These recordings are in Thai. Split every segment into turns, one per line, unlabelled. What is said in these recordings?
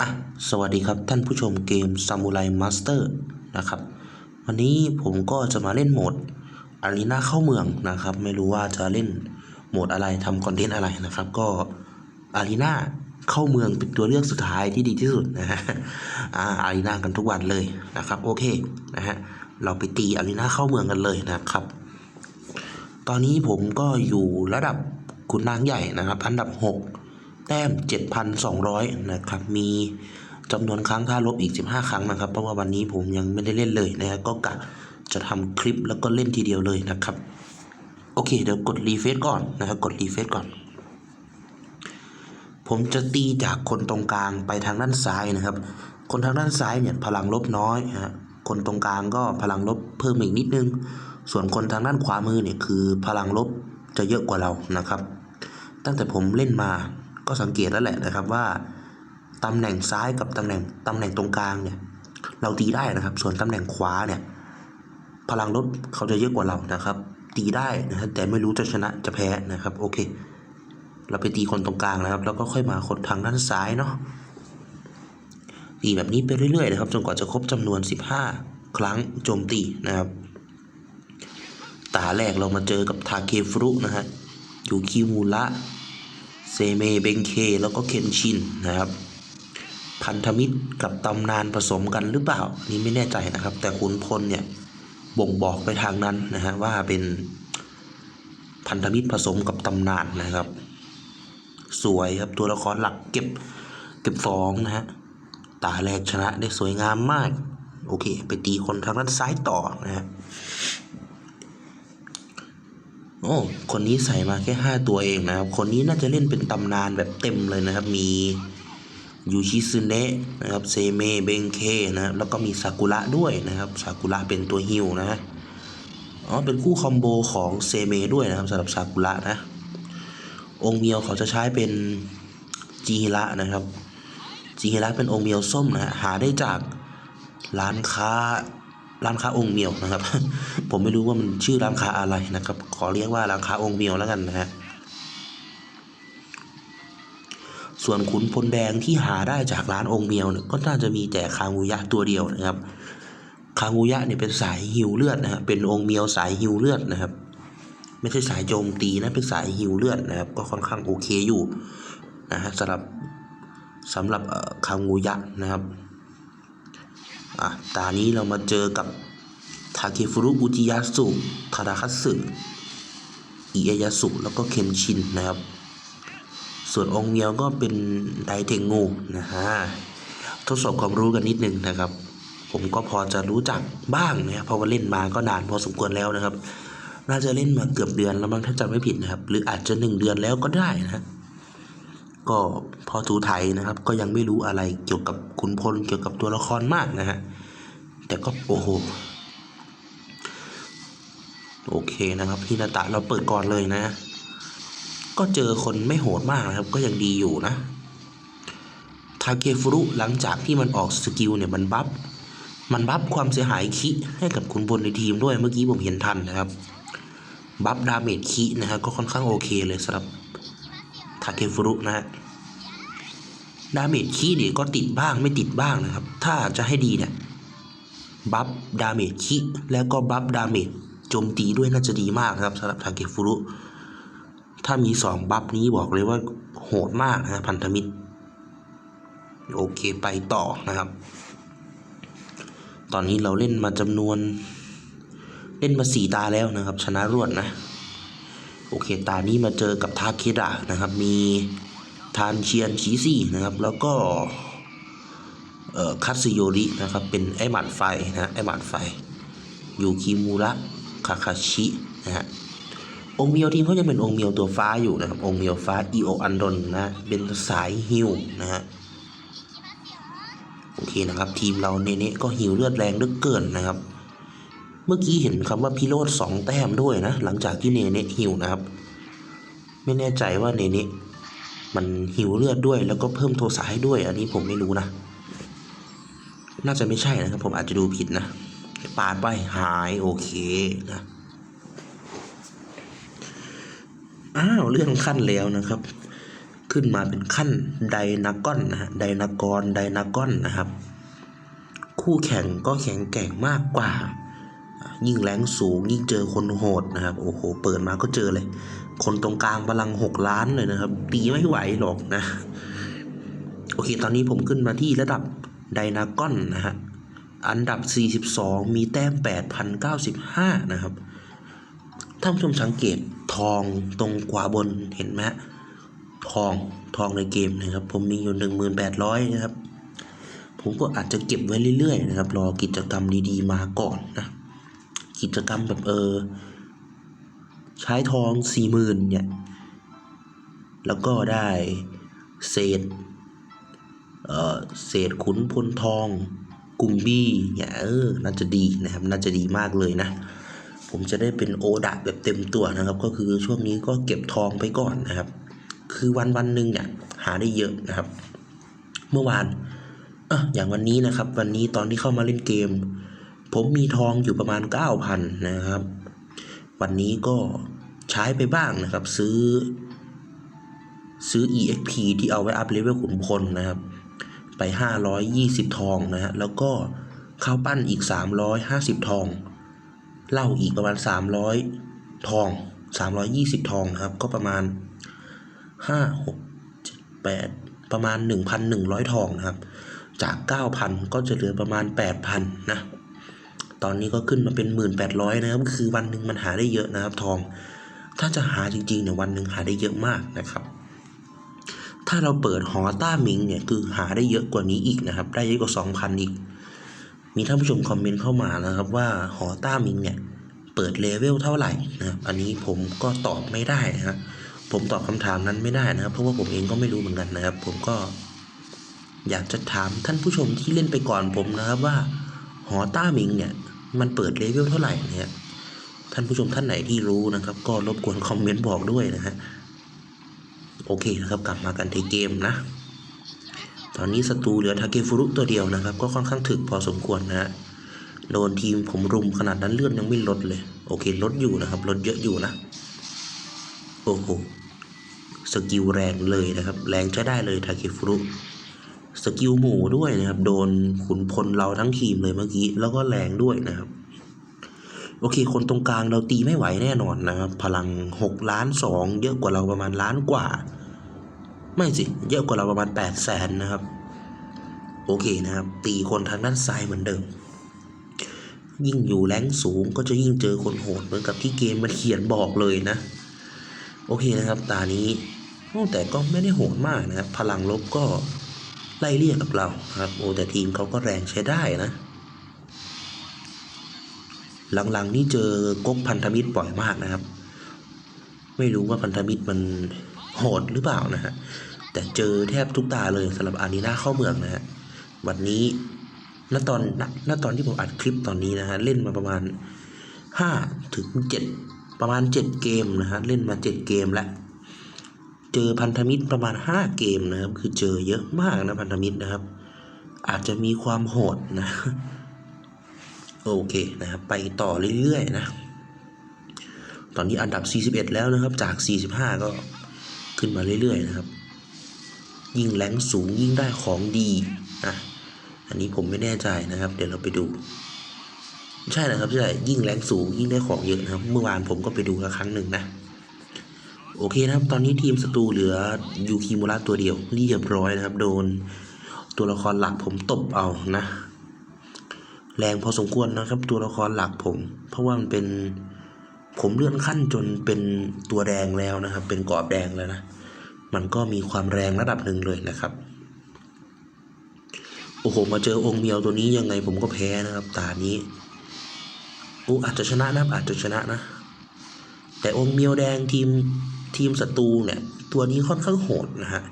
อะสวัสดีครับท่านผู้ชมเกม Samurai Master นะครับ วันนี้ผมก็จะมาเล่นโหมด Arena เข้าเมืองนะครับ ไม่รู้ว่าจะเล่นโหมดอะไรทำคอนเทนต์อะไรนะครับ ก็ Arena เข้าเมืองเป็นตัวเลือกสุดท้ายที่ดีที่สุดนะฮะอา Arena กันทุกวันเลยนะครับ โอเคนะฮะเราไปตี Arena เข้าเมืองกันเลยนะครับ ตอนนี้ผมก็อยู่ระดับขุนนางใหญ่นะครับ อันดับ 6 แต้ม 7,200 นะครับ มีจำนวนครั้งท่าลบอีก 15 ครั้งนะครับ เพราะว่าวันนี้ผมยังไม่ได้เล่นเลยนะฮะก็กะจะทำคลิปแล้วก็เล่นทีเดียวเลยนะครับ โอเค เดี๋ยวกดรีเฟซก่อนนะครับ กดรีเฟซก่อน ผมจะตีจากคนตรงกลางไปทางด้านซ้ายนะครับ คนทางด้านซ้ายเนี่ยพลังลบน้อยฮะคนตรงกลางก็พลังลบเพิ่มอีกนิดนึง ส่วนคนทางด้านขวามือเนี่ยคือพลังลบจะเยอะกว่าเรานะครับ ตั้งแต่ผมเล่นมา ก็สังเกตแล้วแหละนะครับว่าตำแหน่งซ้ายกับตำแหน่งตำแหน่งตรงกลางเนี่ยเราตีได้นะครับ ส่วนตำแหน่งขวาเนี่ยพลังลบเขาจะเยอะกว่าเรานะครับ ตีได้นะแต่ไม่รู้จะชนะจะแพ้นะครับโอเค เราไปตีคนตรงกลางนะครับ แล้วก็ค่อยมาคนทางด้านซ้ายเนาะตีแบบนี้ไปเรื่อยๆนะครับจนกว่าจะครบจำนวน 15 ครั้งโจมตีนะครับตาแรกเรามาเจอกับทาเคฟรุนะฮะยูคิมูระ เซเมเบงเค แล้วก็เคนชินนะครับ พันธมิตรกับตำนานผสมกันหรือเปล่า นี่ไม่แน่ใจนะครับ แต่ขุนพลเนี่ยบ่งบอกไปทางนั้นนะฮะว่าเป็นพันธมิตรผสมกับตำนานนะครับ สวยครับตัวละครหลักเก็บเก็บสองนะฮะตาแรกชนะได้สวยงามมาก โอเค ไปตีคนทางด้านซ้ายต่อนะฮะ โอ้ คนนี้ใส่มาแค่ห้าตัวเองนะครับ คนนี้น่าจะเล่นเป็นตำนานแบบเต็มเลยนะครับ มียูชิซึเนะนะครับ เซเมเบงเคนะครับ แล้วก็มีซากุระด้วยนะครับซากุระเป็นตัวฮิวนะ อ๋อ เป็นคู่คอมโบของเซเมด้วยนะครับสำหรับซากุระนะ องค์เมียวเขาจะใช้เป็นจีฮิระนะครับจีฮิระเป็นองค์เมียวส้มนะฮะ หาได้จากร้านค้า ร้านค้าองค์เมียวนะครับ ผมไม่รู้ว่ามันชื่อร้านค้าอะไรนะครับ ขอเรียกว่าร้านค้าองค์เมียวแล้วกันนะฮะส่วนขุนพลแดงที่หาได้จากร้านองค์เมียวเนี่ยก็น่าจะมีแต่คางูยะตัวเดียวนะครับ คางูยะเนี่ยเป็นสายหิวเลือดนะครับเป็นองค์เมียวสายหิวเลือดนะครับ ไม่ใช่สายโจมตีนะเป็นสายหิวเลือดนะครับ ก็ค่อนข้างโอเคอยู่นะฮะสำหรับสำหรับคางูยะนะครับ อะตานี้เรามาเจอกับทาเคฟุรุอุจิยาสุคาราคัตสึอิเอยาสุแล้วก็เคนชินนะครับ ส่วนองค์เมียวก็เป็นไดเทงงูนะฮะทดสอบความรู้กันนิดนึงนะครับ ผมก็พอจะรู้จักบ้างนะครับเพราะว่าเล่นมาก็นานพอสมควรแล้วนะครับ น่าจะเล่นมาเกือบเดือนแล้วมั้งถ้าจำไม่ผิดนะครับ หรืออาจจะหนึ่งเดือนแล้วก็ได้นะ ก็พอทูไทยนะครับ ก็ยังไม่รู้อะไรเกี่ยวกับขุนพลเกี่ยวกับตัวละครมากนะฮะแต่ก็โอ้โหโอเคนะครับพี่นาตะเราเปิดก่อนเลยนะ ก็เจอคนไม่โหดมากนะครับ ก็ยังดีอยู่นะทาเกฟุรุหลังจากที่มันออกสกิลเนี่ยมันบัฟมันบัฟความเสียหายคิให้กับคุณพลในทีมด้วยเมื่อกี้ผมเห็นทันนะครับ บัฟดาเมจคินะฮะก็ค่อนข้างโอเคเลยสำหรับาเกฟุรุนะฮะดาเมจคีเนี่ยก็ติดบ้างไม่ติดบ้างนะครับ ถ้าจะให้ดีเนี่ยบัฟดาเมจคิแล้วก็บัฟดาเมจโจมตีด้วยน่าจะดีมากนะครับสำหรับทาเกฟุรุ ถ้ามีสองบัฟนี้บอกเลยว่าโหดมากนะพันธมิตร โอเคไปต่อนะครับ ตอนนี้เราเล่นมาจำนวน เล่นมาสี่ตาแล้วนะครับ ชนะรวดนะ โอเคตานี้มาเจอกับทาเคดะนะครับ มีทานเชียนชีซี่นะครับ แล้วก็เอ่อคัตสึโยรินะครับ เป็นไอหมัดไฟนะไอหมัดไฟ ยูคิมูระคาคาชินะฮะองค์เมียวทีมเขายังเป็นองค์เมียวตัวฟ้าอยู่นะครับองค์เมียวฟ้าอีโออันดนนะเป็นสายฮิวนะฮะโอเคนะครับ ทีมเราเนเน่ก็หิวเลือดแรงเหลือเกินนะครับ เมื่อกี้เห็นคำว่าพิโรธสองแต้มด้วยนะ หลังจากที่เนเน่หิวนะครับ ไม่แน่ใจว่าเนเนมันหิวเลือดด้วย แล้วก็เพิ่มโทสะให้ด้วย อันนี้ผมไม่รู้นะ น่าจะไม่ใช่นะครับ ผมอาจจะดูผิดนะปาดไปหายโอเคนะอ้าวเลื่อนขั้นแล้วนะครับ ขึ้นมาเป็นขั้นไดนากอนนะฮะไดนากรไดนากอนนะครับ คู่แข่งก็แข็งแกร่งมากกว่า ยิ่งแรงสูง ยิ่งเจอคนโหดนะครับ โอ้โห เปิดมาก็เจอเลย คนตรงกลางพลังหกล้านเลยนะครับ ตีไม่ไหวหรอกนะ โอเค ตอนนี้ผมขึ้นมาที่ระดับไดนากอนนะฮะ อันดับ 42 มีแต้ม 8,095 นะครับ ท่านผู้ชมสังเกตทองตรงขวาบนเห็นไหมทองทองในเกมนะครับ ผมมีอยู่ 1,800 นะครับ ผมก็อาจจะเก็บไว้เรื่อยๆนะครับ รอกิจกรรมดีๆมาก่อนนะ กิจกรรมแบบเออ ใช้ทองสี่หมื่นเนี่ย แล้วก็ได้เศษ เอ่อ เศษขุนพลทองกลุ่มบี้เนี่ยเออ น่าจะดีนะครับ น่าจะดีมากเลยนะ ผมจะได้เป็นโอดะแบบเต็มตัวนะครับ ก็คือช่วงนี้ก็เก็บทองไปก่อนนะครับ คือวันวันหนึ่งเนี่ย หาได้เยอะนะครับ เมื่อวานอะอย่างวันนี้นะครับ วันนี้ตอนที่เข้ามาเล่นเกม ผมมีทองอยู่ประมาณ 9,000 นะครับ วันนี้ก็ใช้ไปบ้างนะครับ ซื้อ ซื้อ EXP ที่เอาไว้อัพเลเวลขุนพลนะครับ ไป 520 ทองนะฮะ แล้วก็ข้าวปั้นอีก 350 ทอง เหล้าอีกประมาณ 300 ทอง 320 ทองครับ ก็ประมาณ 5 6 7 8 ประมาณ 1,100 ทองนะครับ จาก 9,000 ก็จะเหลือประมาณ 8,000 นะ ตอนนี้ก็ขึ้นมาเป็น 1,800 นะครับ คือวันหนึ่งมันหาได้เยอะนะครับ ทอง ถ้าจะหาจริงๆเนี่ยวันหนึ่งหาได้เยอะมากนะครับ ถ้าเราเปิดหอต้ามิงเนี่ยคือหาได้เยอะกว่านี้อีกนะครับ ได้เยอะกว่า 2,000 อีก มีท่านผู้ชมคอมเมนต์เข้ามานะครับว่าหอต้ามิงเนี่ยเปิดเลเวลเท่าไหร่นะครับอันนี้ผมก็ตอบไม่ได้นะครับผมตอบคำถามนั้นไม่ได้นะครับ เพราะว่าผมเองก็ไม่รู้เหมือนกันนะครับ ผมก็อยากจะถามท่านผู้ชมที่เล่นไปก่อนผมนะครับว่า หอต้ามิงเนี่ย มันเปิดเลเวลเท่าไหร่เนี่ยท่านผู้ชมท่านไหนที่รู้นะครับ ก็รบกวนคอมเมนต์บอกด้วยนะฮะโอเคนะครับกลับมากันที่เกมนะ ตอนนี้ศัตรูเหลือทาเกฟุรุตัวเดียวนะครับ ก็ค่อนข้างถึกพอสมควรนะฮะโดนทีมผมรุมขนาดนั้นเลือดยังไม่ลดเลย โอเคลดอยู่นะครับลดเยอะอยู่นะโอ้โหสกิลแรงเลยนะครับ แรงใช้ได้เลยทาเกฟุรุ สกิลหมู่ด้วยนะครับ โดนขุนพลเราทั้งทีมเลยเมื่อกี้ แล้วก็แรงด้วยนะครับ โอเค คนตรงกลางเราตีไม่ไหวแน่นอนนะครับ พลังหกล้านสองเยอะกว่าเราประมาณล้านกว่า ไม่สิ เยอะกว่าเราประมาณแปดแสนนะครับ โอเคนะครับ ตีคนทางด้านซ้ายเหมือนเดิม ยิ่งอยู่แรงสูงก็จะยิ่งเจอคนโหดเหมือนกับที่เกมมันเขียนบอกเลยนะ โอเคนะครับ ตานี้แต่ก็ไม่ได้โหดมากนะครับ พลังลบก็ ไล่เลี่ยกับเราครับโอ้แต่ทีมเขาก็แรงใช้ได้นะ หลังๆนี่เจอก๊กพันธมิตรบ่อยมากนะครับ ไม่รู้ว่าพันธมิตรมันโหดหรือเปล่านะฮะแต่เจอแทบทุกตาเลยสำหรับอารีนาเข้าเมืองนะฮะวันนี้ณตอนณตอนที่ผมอัดคลิปตอนนี้นะฮะเล่นมาประมาณห้าถึงเจ็ดประมาณเจ็ดเกมนะฮะเล่นมาเจ็ดเกมแล้ว เจอพันธมิตรประมาณห้าเกมนะครับ คือเจอเยอะมากนะพันธมิตรนะครับ อาจจะมีความโหดนะ โอเคนะครับ ไปต่อเรื่อยๆนะ ตอนนี้อันดับ 41 แล้วนะครับ จาก 45 ก็ขึ้นมาเรื่อยๆนะครับ ยิ่งแรงสูงยิ่งได้ของดีนะอันนี้ผมไม่แน่ใจนะครับ เดี๋ยวเราไปดู ใช่นะครับใช่ยิ่งแรงสูงยิ่งได้ของเยอะนะครับ เมื่อวานผมก็ไปดูล้วครั้งหนึ่งนะ โอเคนะครับ ตอนนี้ทีมศัตรูเหลือยูคิมูระตัวเดียวเรียบร้อยนะครับ โดนตัวละครหลักผมตบเอานะ แรงพอสมควรนะครับ ตัวละครหลักผม เพราะว่ามันเป็นผมเลื่อนขั้นจนเป็นตัวแดงแล้วนะครับ เป็นกรอบแดงแล้วนะ มันก็มีความแรงระดับหนึ่งเลยนะครับ โอ้โห มาเจอองค์เมียวตัวนี้ยังไงผมก็แพ้นะครับ ตานี้โอ้อาจจะชนะนะอาจจะชนะนะ แต่องค์เมียวแดงทีม ทีมศัตรูเนี่ย ตัวนี้ค่อนข้างโหดนะฮะ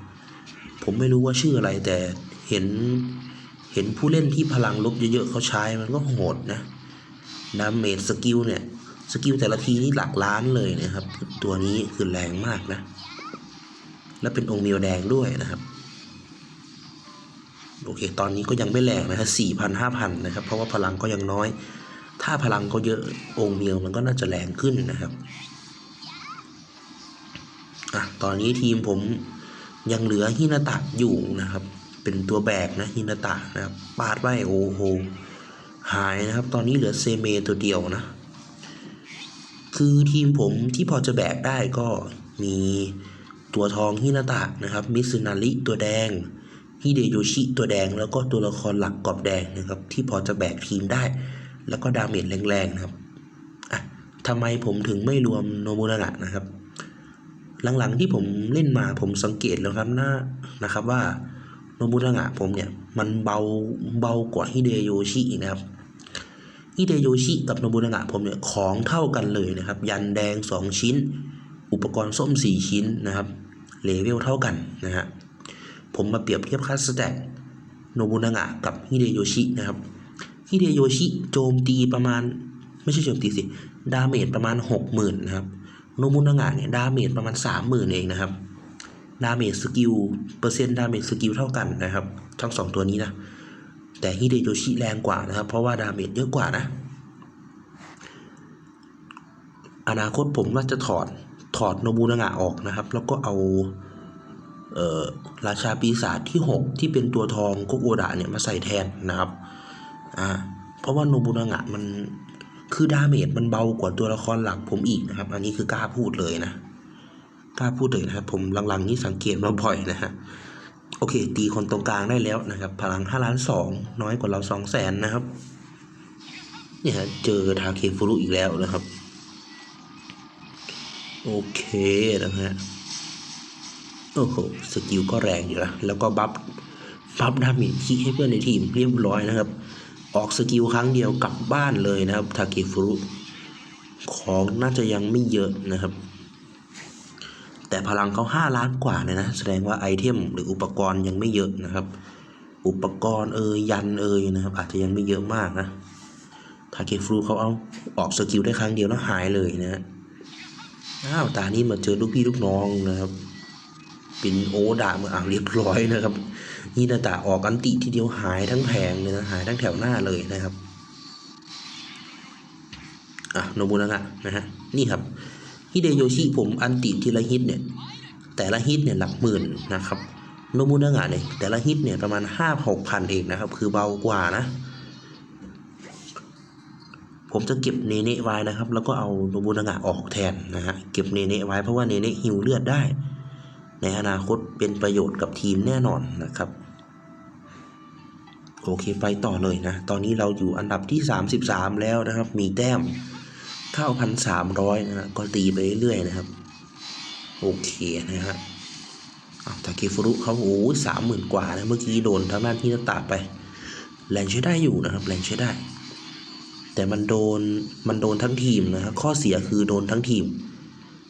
ผมไม่รู้ว่าชื่ออะไรแต่เห็นเห็นผู้เล่นที่พลังลบเยอะๆเขาใช้มันก็โหดนะดาเมจสกิลเนี่ย สกิลแต่ละทีนี่หลักล้านเลยนะครับ ตัวนี้คือแรงมากนะ และเป็นองค์เมียวแดงด้วยนะครับ โอเค ตอนนี้ก็ยังไม่แรงนะฮะสี่พันห้าพันนะครับ เพราะว่าพลังก็ยังน้อย ถ้าพลังเขาเยอะองค์เมียวมันก็น่าจะแรงขึ้นนะครับ อะตอนนี้ทีมผมยังเหลือฮินาตะอยู่นะครับ เป็นตัวแบกนะฮินาตะนะครับปาดไปโอ้โหหายนะครับ ตอนนี้เหลือเซเมตัวเดียวนะ คือทีมผมที่พอจะแบกได้ก็มีตัวทองฮินาตะนะครับ มิซึนาริตัวแดงฮิเดโยชิตัวแดงแล้วก็ตัวละครหลักกรอบแดงนะครับ ที่พอจะแบกทีมได้ แล้วก็ดาเมจแรงๆนะครับอะทำไมผมถึงไม่รวมโนบุนากะนะครับ หลังๆที่ผมเล่นมาผมสังเกตแล้วครับนะนะครับว่าโนบุนากะผมเนี่ยมันเบาเบากว่าฮิเดโยชิอีกนะครับฮิเดโยชิกับโนบุนากะผมเนี่ยของเท่ากันเลยนะครับ ยันแดง 2 ชิ้น อุปกรณ์ส้ม 4 ชิ้นนะครับเลเวลเท่ากันนะฮะผมมาเปรียบเทียบค่าสแต็กโนบุนากะกับฮิเดโยชินะครับฮิเดโยชิโจมตีประมาณ ไม่ใช่โจมตีสิ ดาเมจประมาณ 60,000 นะครับ โนบุนากะเนี่ยดาเมจประมาณ30,000เองนะครับดาเมจสกิลเปอร์เซ็นต์ดาเมจสกิลเท่ากันนะครับ ทั้งสองตัวนี้นะ แต่ฮิเดโยชิแรงกว่านะครับ เพราะว่าดาเมจเยอะกว่านะ อนาคตผมว่าจะถอดถอดโนบูนางะออกนะครับ แล้วก็เอาเอ่อราชาปีศาจที่ 6 ที่เป็นตัวทองโกโกดะเนี่ยมาใส่แทนนะครับอ่าเพราะว่าโนบูนางะมัน คือดาเมจมันเบากว่าตัวละครหลักผมอีกนะครับ อันนี้คือกล้าพูดเลยนะ กล้าพูดเลยนะครับ ผมหลังๆนี้สังเกตมาบ่อยนะฮะ โอเค ตีคนตรงกลางได้แล้วนะครับ พลัง5ล้าน2น้อยกว่าเรา2แสนนะครับ เนี่ยเจอทาเคฟุรุอีกแล้วนะครับ โอเคนะฮะ โอ้โห สกิลก็แรงอยู่นะแล้วก็บัฟบัฟดาเมจที่ให้เพื่อนในทีมเรียบร้อยนะครับ ออกสกิลครั้งเดียวกลับบ้านเลยนะครับทาเคฟุรุของน่าจะยังไม่เยอะนะครับ แต่พลังเขาห้าล้านกว่าเลยนะ แสดงว่าไอเทมหรืออุปกรณ์ยังไม่เยอะนะครับ อุปกรณ์เอ่ยยันเอ่ยนะครับ อาจจะยังไม่เยอะมากนะทาเคฟรูเขาเอาออกสกิลได้ครั้งเดียวแล้วหายเลยนะฮะอ้าวตานี้มาเจอลูกพี่ลูกน้องนะครับ เป็นโอดาเมื่ออ่างเรียบร้อยนะครับ นี่นาตาออกอันติทีเดียวหายทั้งแผงเลยนะหายทั้งแถวหน้าเลยนะครับอะโนบุนากะนะฮะนี่ครับฮิเดโยชิผมอันติทีละฮิตเนี่ยแต่ละฮิตเนี่ยหลักหมื่นนะครับโนบุนางะเนี่ยแต่ละฮิตเนี่ยประมาณห้าหกพันเองนะครับ คือเบากว่านะ ผมจะเก็บเนเน่ไว้นะครับ แล้วก็เอาโนบุนางะออกแทนนะฮะเก็บเนเน่ไว้เพราะว่าเนเน่ฮิวเลือดได้ ในอนาคตเป็นประโยชน์กับทีมแน่นอนนะครับ โอเคไปต่อเลยนะ ตอนนี้เราอยู่อันดับที่ 33 แล้วนะครับ มีแต้ม 9,300 นะ ก็ตีไปเรื่อยๆนะครับ โอเคนะฮะอ้าวทาเคฟุรุเขาโอ้สามหมื่นกว่านะ เมื่อกี้โดนทางด้านที่นาตาไป แรงใช้ได้อยู่นะครับ แรงใช้ได้ แต่มันโดน มันโดนทั้งทีมนะครับ ข้อเสียคือโดนทั้งทีม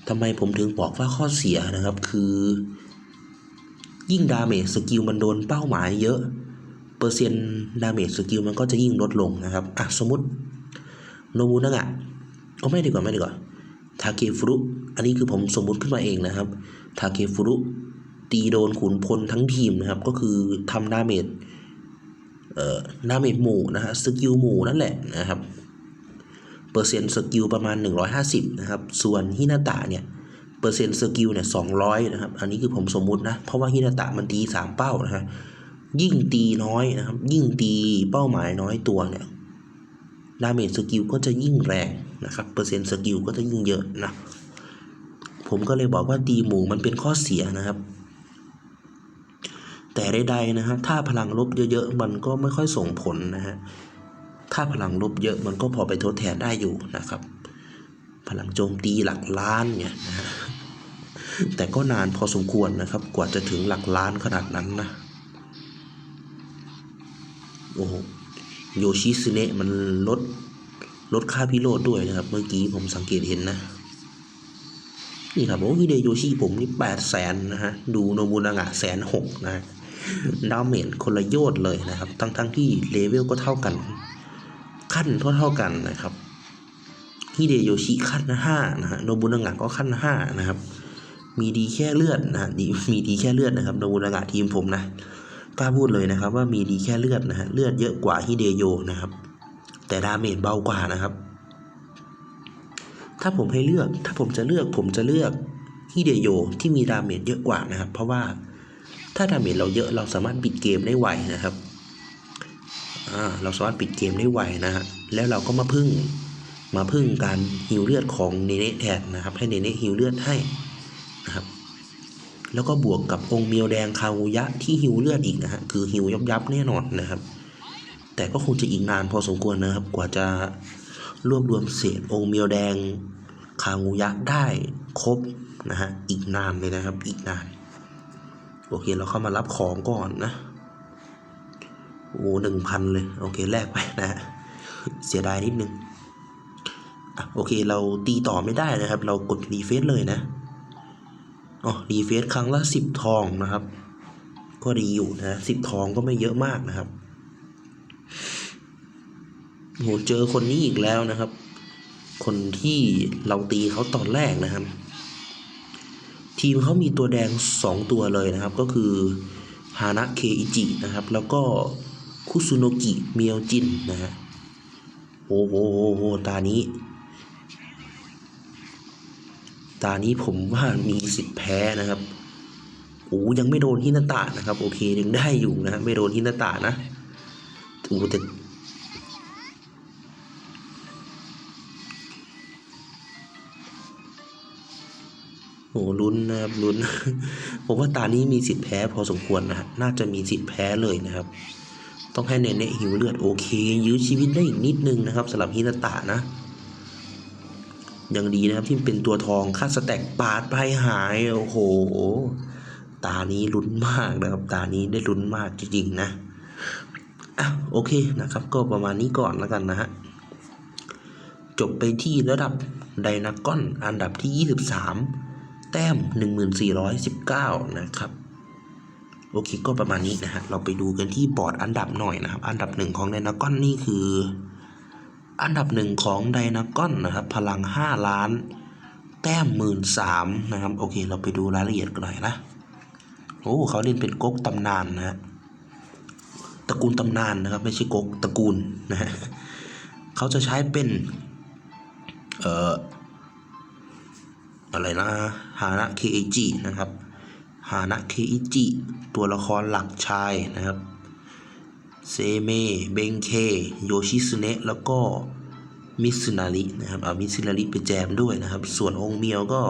ทำไมผมถึงบอกว่าข้อเสียนะครับ คือ ยิ่งดาเมจสกิลมันโดนเป้าหมายเยอะ เปอร์เซ็นต์ดาเมจสกิลมันก็จะยิ่งลดลงนะครับ อะ สมมติโนบุนางะเอาไม่ดีกว่าไม่ดีกว่าทาเคฟุรุ อันนี้คือผมสมมุติขึ้นมาเองนะครับทาเคฟุรุตีโดนขุนพลทั้งทีมนะครับ ก็คือทำดาเมจเอ่อดาเมจหมู่นะฮะสกิลหมู่นั่นแหละนะครับ เปอร์เซ็นต์สกิลประมาณ 150 นะครับ ส่วนฮินาตะเนี่ย เปอร์เซ็นต์สกิลเนี่ย200 นะครับ อันนี้คือผมสมมุตินะ เพราะว่าฮินาตะมันตีสามเป้านะฮะ ยิ่งตีน้อยนะครับ ยิ่งตีเป้าหมายน้อยตัวเนี่ยดาเมจสกิลก็จะยิ่งแรงนะครับเปอร์เซ็นต์สกิลก็จะยิ่งเยอะนะผมก็เลยบอกว่าตีหมู่มันเป็นข้อเสียนะครับ แต่ใดๆนะฮะถ้าพลังลบเยอะๆมันก็ไม่ค่อยส่งผลนะฮะถ้าพลังลบเยอะมันก็พอไปทดแทนได้อยู่นะครับ พลังโจมตีหลักล้านเนี่ยนะฮะแต่ก็นานพอสมควรนะครับ กว่าจะถึงหลักล้านขนาดนั้นนะ โอ้โหโยชิซึเนะมันลดลดค่าพิโรธด้วยนะครับ เมื่อกี้ผมสังเกตเห็นนะ นี่ครับโอ้ฮิเดโยชิผมนี่แปดแสนนะฮะ ดูโนบุนางะแสนหกนะ ดาเมจคนละโยชน์เลยนะครับ ทั้งทั้งที่เลเวลก็เท่ากัน ขั้นเท่าเท่ากันนะครับฮิเดโยชิขั้นห้านะฮะ โนบุนางะก็ขั้นห้านะครับ มีดีแค่เลือดนะฮะดีมีดีแค่เลือดนะครับ โนบุนางะทีมผมนะ กล้าพูดเลยนะครับ ว่ามีดีแค่เลือดนะฮะเลือดเยอะกว่าฮิเดโยนะครับ แต่ดาเมจเบากว่านะครับ ถ้าผมให้เลือกถ้าผมจะเลือกผมจะเลือกฮิเดโยที่มีดาเมจเยอะกว่านะครับ เพราะว่าถ้าดาเมจเราเยอะเราสามารถปิดเกมได้ไวนะครับเราสามารถปิดเกมได้ไวนะฮะแล้วเราก็มาพึ่งมาพึ่งการฮิวเลือดของเนเน่แทนนะครับ ให้เนเน่ฮิวเลือดให้นะครับ แล้วก็บวกกับองค์เมียวแดงคาวุยะที่ฮิวเลือดอีกนะฮะคือฮิวยับยับแน่นอนนะครับ แต่ก็คงจะอีกนานพอสมควรนะครับ กว่าจะรวบรวมเศษองค์เมียวแดงคางูยะได้ครบนะฮะอีกนานเลยนะครับอีกนาน โอเคเราเข้ามารับของก่อนนะโอ้หนึ่งพันเลย โอเคแลกไปนะฮะเสียดายนิดนึงอะโอเคเราตีต่อไม่ได้นะครับ เรากดรีเฟซเลยนะ อ๋อรีเฟซครั้งละสิบทองนะครับ ก็ดีอยู่นะสิบทองก็ไม่เยอะมากนะครับโหเจอคนนี้อีกแล้วนะครับ คนที่เราตีเขาตอนแรกนะครับ ทีมเขามีตัวแดงสองตัวเลยนะครับ ก็คือฮานะเคอิจินะครับ แล้วก็คุซุโนกิเมียวจินนะฮะโอ้โหโอ้โหตานี้ ตานี้ผมว่ามีสิทธิ์แพ้นะครับโอ้ยังไม่โดนฮินาตะนะครับ โอเคยังได้อยู่นะไม่โดนฮินาตะนะโอ้แต่โอ้ลุ้นนะครับลุ้น ผมว่าตานี้มีสิทธิ์แพ้พอสมควรนะฮะน่าจะมีสิทธิ์แพ้เลยนะครับ ต้องให้เนเน่หิวเลือดโอเค ยื้อชีวิตได้อีกนิดนึงนะครับสำหรับฮินาตะนะ ยังดีนะครับที่เป็นตัวทองค่าสแต็กปาดไปหายโอ้โห ตานี้ลุ้นมากนะครับ ตานี้ได้ลุ้นมากจริงๆนะอะโอเคนะครับ ก็ประมาณนี้ก่อนแล้วกันนะฮะจบไปที่ระดับไดนากอนอันดับที่ 23 แต้ม 1419 นะครับ โอเคก็ประมาณนี้นะฮะ เราไปดูกันที่บอร์ดอันดับหน่อยนะครับ อันดับหนึ่งของไดนากอนนี่คือ อันดับหนึ่งของไดนากอนนะครับ พลัง 5 ล้าน แต้ม13,000นะครับ โอเค เราไปดูรายละเอียดกันหน่อยนะ โอ้เขาเล่นเป็นก๊กตำนานนะฮะตระกูลตำนานนะครับ ไม่ใช่ก๊กตระกูลนะฮะเขาจะใช้เป็น เอ่อ อะไรนะฮานะเคอิจินะครับฮานะเคอิจิตัวละครหลักชายนะครับ เซเม เบงเค โยชิสเนะแล้วก็มิสึนารินะครับ เอามิสึนาริไปแจมด้วยนะครับ ส่วนองค์เมียวก็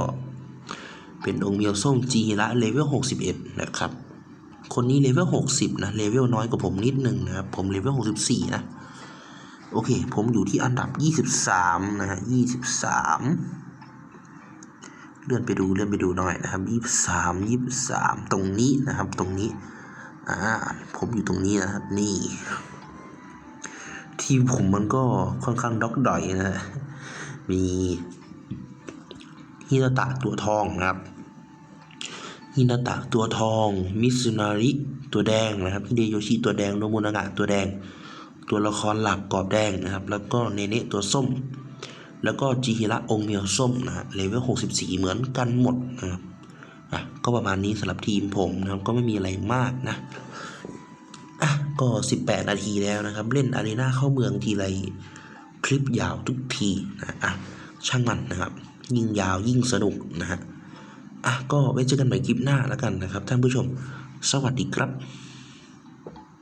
เป็นองค์เมียวส้มจีระเลเวล61 นะครับ คนนี้เลเวล60 นะ เลเวลน้อยกว่าผมนิดนึงนะครับ ผมเลเวล64 นะ โอเค ผมอยู่ที่อันดับ 23 นะฮะ 23 เลื่อนไปดู เลื่อนไปดูหน่อยนะครับยี่สามยี่สามตรงนี้นะครับ ตรงนี้ อ่าผมอยู่ตรงนี้นะครับ นี่ ทีมผมมันก็ค่อนข้างด็อกดอยนะ มีฮินาตะตัวทองนะครับฮินาตะตัวทอง มิซุนาริตัวแดงนะครับเดโยชิตัวแดงโนมุนากะตัวแดง ตัวละครหลักกรอบแดงนะครับ แล้วก็เนเนะตัวส้ม แล้วก็จิฮิระองค์เมียวส้มนะฮะเลเวล64เหมือนกันหมดนะครับ อะก็ประมาณนี้สำหรับทีมผมนะครับก็ไม่มีอะไรมากนะอะก็ 18 นาทีแล้วนะครับ เล่นอารีนาเข้าเมืองทีไรคลิปยาวทุกทีนะอะช่างมันนะครับ ยิ่งยาวยิ่งสนุกนะฮะอะก็ไว้เจอกันใหม่คลิปหน้าแล้วกันนะครับ ท่านผู้ชม สวัสดีครับ